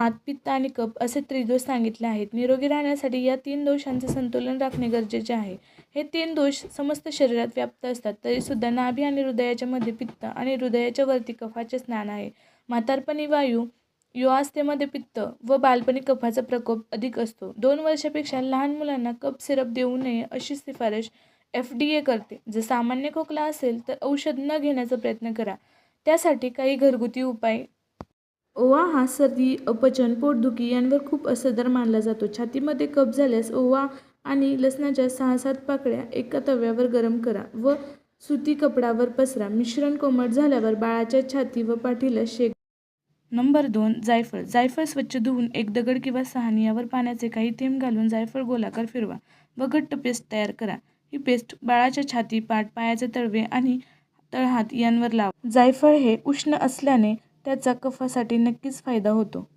हात पित्त आणि कप असे त्रिदोष सांगितले आहेत. निरोगी राहण्यासाठी या तीन दोषांचे संतुलन राखणे गरजेचे आहे. हे तीन दोष समस्त शरीरात व्याप्त असतात तरीसुद्धा नाभी आणि हृदयाच्या मध्ये पित्त आणि हृदयाच्या वरती कफाचे स्नान आहे. म्हातारपणी वायू युवास्थेमध्ये पित्त व बालपणी कफाचा प्रकोप अधिक असतो. दोन वर्षापेक्षा लहान मुलांना कप सिरप देऊ नये अशी शिफारस एफ डी ए करते. जर सामान्य खोकला असेल तर औषध न घेण्याचा प्रयत्न करा. त्यासाठी काही घरगुती उपाय ओवा हा सर्दी अपचन पोटदुखी यांवर खूप असरदार मानला जातो. छातीमध्ये कफ झाल्यास ओवा आणि लसणाच्या सहा सात पाकळ्या एका तव्यावर गरम करा व सुती कपडावर पसरा. मिश्रण कोमट झाल्यावर बाळाच्या छाती व पाठीला शेक नंबर दोन जायफळ. जायफळ स्वच्छ धुवून एक दगड किंवा सहानी यावर पाण्याचे काही थेंब घालून जायफळ गोलाकार फिरवा व घट्ट पेस्ट तयार करा. ही पेस्ट बाळाच्या छाती पाठ पायाचे तळवे आणि तळहात यांवर लावा. जायफळ हे उष्ण असल्याने त्याचा कफासाठी नक्कीच फायदा होतो.